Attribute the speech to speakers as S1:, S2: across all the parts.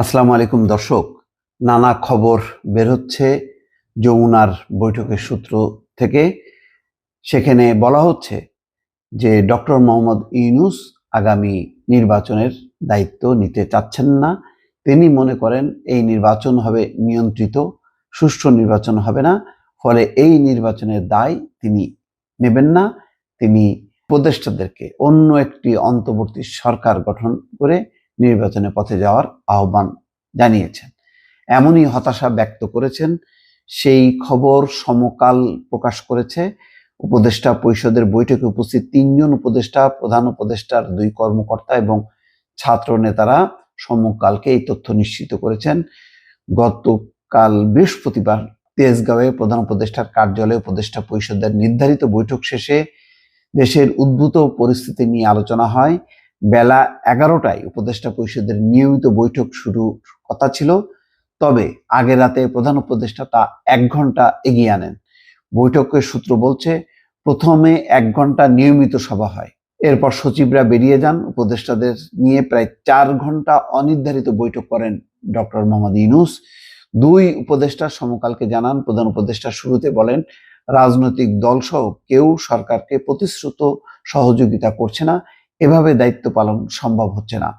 S1: আসসালামু আলাইকুম দর্শক। নানা খবর বের হচ্ছে যমুনার বৈঠকের সূত্র থেকে। সেখানে বলা হচ্ছে যে ডক্টর মোহাম্মদ ইউনুস আগামী নির্বাচনের দায়িত্ব নিতে চাচ্ছেন না। তিনি মনে করেন এই নির্বাচন হবে নিয়ন্ত্রিত, সুষ্ঠু নির্বাচন হবে না। ফলে এই নির্বাচনের দায় তিনি নেবেন না। তিনি উপদেষ্টাদেরকে অন্য একটি অন্তর্বর্তী সরকার গঠন করে নির্বাচনের পথে যাওয়ার আহ্বান জানিয়েছেন। এমনই হতাশা ব্যক্ত করেছেন, সেই খবর সমকাল প্রকাশ করেছে। উপদেষ্টা পরিষদের বৈঠকে উপস্থিত তিনজন উপদেষ্টা, প্রধান উপদেষ্টার দুই কর্মকর্তা এবং ছাত্র নেতারা সমকালকে এই তথ্য নিশ্চিত করেছেন। গতকাল বৃহস্পতিবার তেজগাঁওয়ে প্রধান উপদেষ্টার কার্যালয়ে উপদেষ্টা পরিষদের নির্ধারিত বৈঠক শেষে দেশের উদ্ভূত পরিস্থিতি নিয়ে আলোচনা হয়। বেলা এগারোটায় উপদেষ্টা পরিষদের নিয়মিত বৈঠক শুরুর কথা ছিল, তবে আগের রাতে প্রধান উপদেষ্টা তা এক ঘণ্টা এগিয়ে আনেন। বৈঠকের সূত্র বলছে, প্রথমে এক ঘণ্টা নিয়মিত সভা হয়। এরপর সচিবরা বেরিয়ে যান। উপদেষ্টাদের নিয়ে প্রায় চার ঘণ্টা অনির্ধারিত বৈঠক করেন ডক্টর মোহাম্মদ ইউনুস। দুই উপদেষ্টা সমকালকে জানান, প্রধান উপদেষ্টা শুরুতে বলেন, রাজনৈতিক দলসহ কেউ সরকারকে প্রতিশ্রুত সহযোগিতা করছে না। এভাবে দায়িত্ব পালন সম্ভব হচ্ছে না।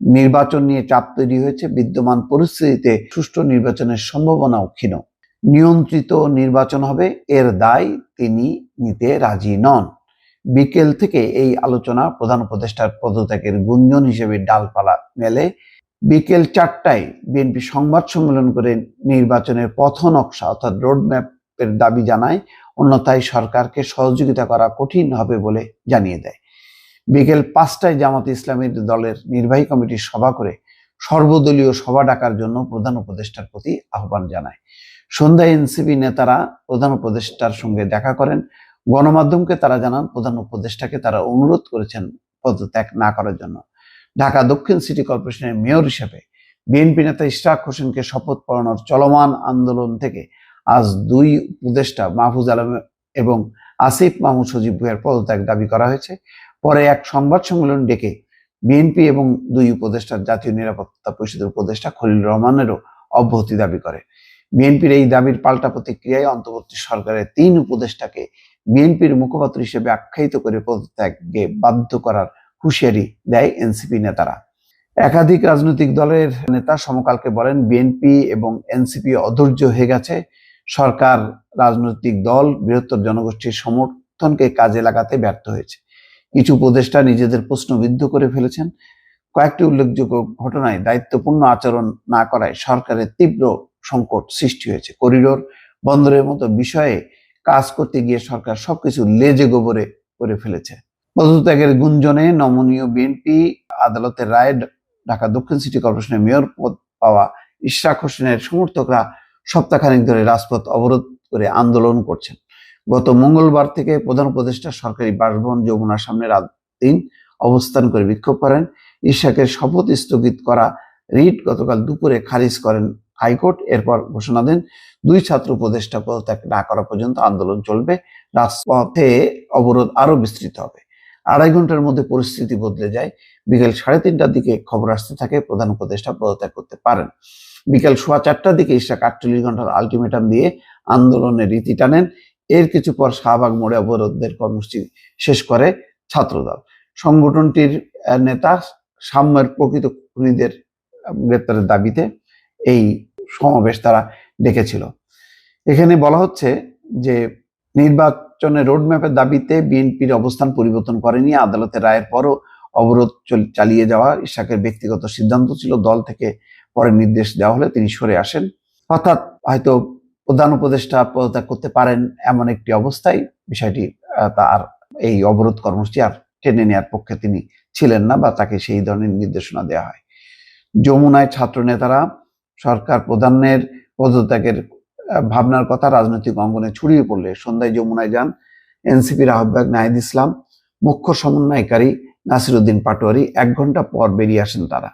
S1: নির্বাচন নিয়ে চাপ তৈরি হয়েছে, বিদ্যমান পরিস্থিতিতে সুষ্ঠু নির্বাচনের সম্ভাবনাও ক্ষীণ। নিয়ন্ত্রিত নির্বাচন হবে, এর দায় তিনি নিতে রাজি নন। বিকেল থেকে এই আলোচনা প্রধান উপদেষ্টার পদত্যাগের গুঞ্জন হিসেবে ডালপালা মেলে। বিকেল চারটায় বিএনপি সংবাদ সম্মেলন করে নির্বাচনের পথ নকশা অর্থাৎ রোডম্যাপের দাবি জানায়, অন্যথায় সরকারকে সহযোগিতা করা কঠিন হবে বলে জানিয়ে দেয়। বিকেল পাঁচটায় জামাত ইসলামীর দলের নির্বাহী কমিটির সভা করে সর্বদলীয় সভা ডাকার জন্য প্রধান উপদেষ্টার প্রতি আহ্বান জানায়। সন্ধ্যায় এনসিপি নেতারা প্রধান উপদেষ্টার সঙ্গে দেখা করেন। গণমাধ্যমকে তারা জানান, প্রধান উপদেষ্টাকে তারা অনুরোধ করেছেন পদত্যাগ না করার জন্য। ঢাকা দক্ষিণ সিটি কর্পোরেশনের মেয়র হিসেবে বিএনপি নেতা ইশরাক হোসেনকে শপথ পড়ানোর চলমান আন্দোলন থেকে আজ দুই উপদেষ্টা মাহফুজ আলম এবং আসিফ মাহমুদ সজীব ভুইয়ার পদত্যাগ দাবি করা হয়েছে। পরে এক সংবাদ সম্মেলন ডেকে বিএনপি এবং দুই উপদেষ্টার জাতীয় নিরাপত্তা পরিষদের উপদেষ্টা খলিল রহমানেরও অব্যাহতি দাবি করে। বিএনপির এই দাবির পাল্টা প্রতিক্রিয়ায় অন্তর্বর্তী সরকারের তিন উপদেষ্টাকে বিএনপির মুখপাত্র হিসেবে আখ্যায়িত করে পদত্যাগে বাধ্য করার হুঁশিয়ারি দেয় এনসিপি নেতারা। একাধিক রাজনৈতিক দলের নেতা সমকালকে বলেন বিএনপি এবং এনসিপি অধৈর্য হয়ে গেছে। সরকার, রাজনৈতিক দল, বৃহত্তর জনগোষ্ঠীর সমর্থনকে কাজে লাগাতে ব্যর্থ হয়েছে। কিছু উপদেষ্টা নিজেদের প্রশ্নবিদ্ধ করে ফেলেছেন। কয়েকটি উল্লেখযোগ্য ঘটনায় দায়িত্বপূর্ণ আচরণ না করায় সরকারের তীব্র সংকট সৃষ্টি হয়েছে। করিডোর বন্দরের মতো বিষয়ে কাজ করতে গিয়ে সরকার সবকিছু লেজে গোবরে করে ফেলেছে। পদত্যাগের গুঞ্জনে নমনীয় বিএনপি আদালতের রায় ঢাকা দক্ষিণ সিটি কর্পোরেশনের মেয়র পদ পাওয়া ইশরাক হোসেনের সমর্থকরা সপ্তাহখানেক ধরে রাজপথ অবরোধ করে আন্দোলন করছেন। গত মঙ্গলবার থেকে প্রধান উপদেষ্টা সরকারি বাসভবন যমুনার সামনে রাত দিন অবস্থান করে বিক্ষোভ করেন। ইশাকের শপথ স্থগিত করা রিট গতকাল দুপুরে খারিজ করেন হাইকোর্ট। এরপর ঘোষণা দেন, দুই ছাত্র উপদেষ্টা পদত্যাগ না করা পর্যন্ত আন্দোলন চলবে, রাজপথে অবরোধ আরও বিস্তৃত হবে। আড়াই ঘণ্টার মধ্যে পরিস্থিতি বদলে যায়। বিকেল সাড়ে তিনটার দিকে খবর আসতে থাকে, প্রধান উপদেষ্টা পদত্যাগ করতে পারেন। বিকেল সোয়া চারটার দিকে ইশাক আটচল্লিশ ঘণ্টার আলটিমেটাম দিয়ে আন্দোলনের রীতি টানেন। এর কিছু পর শাহবাগ মোড়ে অবরোধের কর্মসূচি শেষ করে ছাত্রদল। সংগঠনটির নেতা সাম্যের প্রকৃত খুনিদের গ্রেপ্তারের দাবিতে এই সমাবেশ তারা ডেকেছিল। এখানে বলা হচ্ছে যে নির্বাচনের রোডম্যাপের দাবিতে বিএনপির অবস্থান পরিবর্তন করেনি। আদালতের রায়ের পরও অবরোধ চালিয়ে যাওয়া ইশাকের ব্যক্তিগত সিদ্ধান্ত ছিল। দল থেকে পরে নির্দেশ দেওয়া হলে তিনি সরে আসেন। অর্থাৎ হয়তো প্রধান উপদেষ্টা পদত্যাগ করতে পারেন এমন একটি অবস্থায় বিষয়টি তার এই অবরোধ কর্মসূচি আর টেনে নেওয়ার পক্ষে তিনি ছিলেন না বা তাকে সেই ধরনের নির্দেশনা দেওয়া হয়। যমুনায় ছাত্র নেতারা সরকার প্রধানের পদত্যাগের ভাবনার কথা রাজনৈতিক অঙ্গনে ছড়িয়ে পড়লে সন্ধ্যায় যমুনায় যান এনসিপির আহ্বায়ক নাহিদ ইসলাম, মুখ্য সমন্বয়কারী নাসিরুদ্দিন পাটোয়ারি, এক ঘণ্টা পর বেরিয়ে আসেন তারা।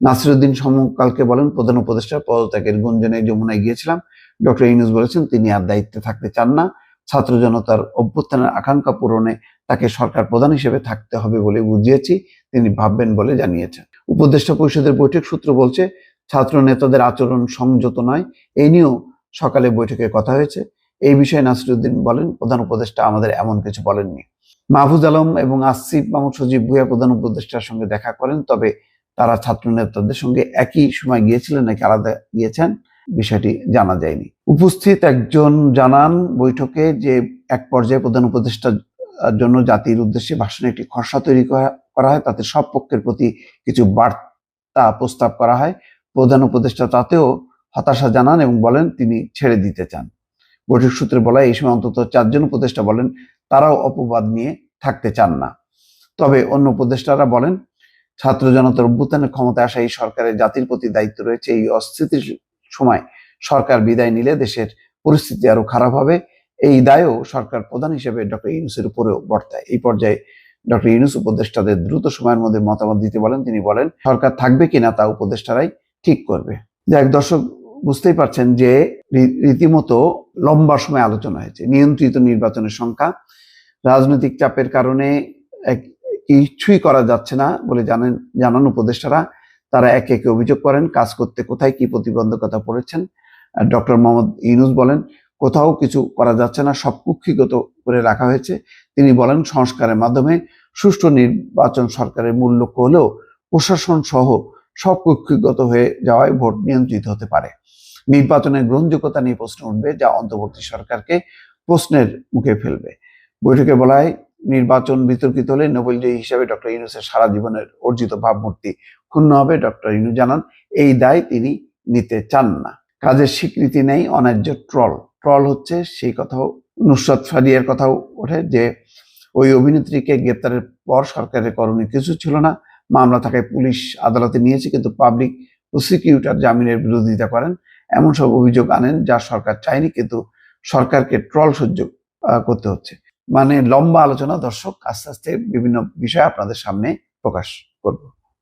S1: নাসিরুদ্দিন সমকালকে বলেন, প্রধান উপদেষ্টা পদত্যাগের গুঞ্জনে যমুনায় গিয়েছিলাম ডক্টর ইউনুস বলেছেন, তিনি আর দায়িত্বে থাকতে চান না। ছাত্র জনতার অভ্যুত্থানের আকাঙ্ক্ষা পূরণে তাকে সরকার প্রধান হিসেবে থাকতে হবে বলে বুঝিয়েছি, তিনি ভাববেন বলে জানিয়েছেন। উপদেষ্টা পরিষদের বৈঠক সূত্র বলছে, ছাত্র নেতাদের আচরণ সংযত নয়। এই নিয়েও সকালে বৈঠকে কথা হয়েছে। এই বিষয়ে নাসিরুদ্দিন বলেন, প্রধান উপদেষ্টা আমাদের এমন কিছু বলেননি। মাহফুজ আলম এবং আসিফ মাহমুদ সজীব ভুয়া প্রধান উপদেষ্টার সঙ্গে দেখা করেন, তবে তারা ছাত্র নেতাদের সঙ্গে একই সময় গিয়েছিলেন নাকি আলাদা গিয়েছেন? বিষয়টি জানা যায়নি। উপস্থিত একজন জানান বৈঠকে যে এক পর্যায়ে প্রধান উপদেষ্টার জন্য জাতির উদ্দেশ্যে ভাষণে একটি খসড়া তৈরি করা- হয়, তাতে সব পক্ষের প্রতি কিছু বার্তা প্রস্তাব করা হয়। প্রধান উপদেষ্টা তাতেও হতাশা জানান এবং বলেন তিনি ছেড়ে দিতে চান। বৈঠক সূত্রে বলা এই সময় অন্তত চারজন উপদেষ্টা বলেন, তারাও অপবাদ নিয়ে থাকতে চান না। তবে অন্য উপদেষ্টারা বলেন, ছাত্র জনতার অভ্যুত্থানের ক্ষমতায় আসা এই সরকারের জাতির প্রতি দায়িত্ব রয়েছে, এই অস্থিতির সময় সরকার বিদায় নিলে দেশের পরিস্থিতি আরও খারাপ হবে। এই দায়ও সরকার প্রধান হিসেবে ডক্টর ইউনুসের উপরেও বর্তায়। এই পর্যায়ে ডক্টর ইউনুস উপদেষ্টাদের দ্রুত সময়ের মধ্যে মতামত দিতে বলেন, তিনি বলেন, সরকার থাকবে কিনা তা উপদেষ্টারাই ঠিক করবে। যাক, দর্শক, বুঝতেই পারছেন যে রীতিমতো লম্বা সময় আলোচনা হয়েছে। নিয়ন্ত্রিত নির্বাচনের সংখ্যা রাজনৈতিক চাপের কারণে এক- কিছুই করা যাচ্ছে না বলে জানেন, জানান উপদেষ্টারা। তারা একে একে অভিযোগ করেন, কাজ করতে কোথায় কি প্রতিবন্ধকতা পড়েছেন। ডক্টর মোহাম্মদ ইউনুস বলেন, কোথাও কিছু করা যাচ্ছে না, সব কুক্ষিগত করে রাখা হয়েছে। তিনি বলেন, সংস্কারের মাধ্যমে সুষ্ঠু নির্বাচন সরকারের মূল লক্ষ্য হলেও প্রশাসন সহ সব কক্ষিগত হয়ে যাওয়ায় ভোট নিয়ন্ত্রিত হতে পারে। নির্বাচনের গ্রহণযোগ্যতা নিয়ে প্রশ্ন উঠবে, যা অন্তর্বর্তী সরকারকে প্রশ্নের মুখে ফেলবে। বৈঠকে বলা হয়, নির্বাচন বিতর্কিত হলে নোবেলজয়ী হিসাবে ডক্টর ইউনুসের সারা জীবনের অর্জিত ভাবমূর্তি ক্ষুণ্ণ হবে, ডক্টর ইনু জানান, এই দায় তিনি নিতে চান না। কাজের স্বীকৃতি নেই, অন্যায্য ট্রল। ট্রল হচ্ছে সেই কথাও, নুসরাত ফারিয়ার কথাও ওঠে যে, ওই অভিনেত্রীকে গ্রেপ্তারের পর সরকারের করণীয় কিছু ছিল না, মামলা থাকায় পুলিশ আদালতে নিয়েছে, কিন্তু পাবলিক প্রসিকিউটর জামিনের বিরোধিতা করেন। এমন সব অভিযোগ আনেন যা সরকার চায়নি, কিন্তু সরকারকে ট্রল সহ্য করতে হচ্ছে। মানে লম্বা আলোচনা, দর্শক, আস্তে আস্তে বিভিন্ন বিষয় আপনাদের সামনে প্রকাশ করব।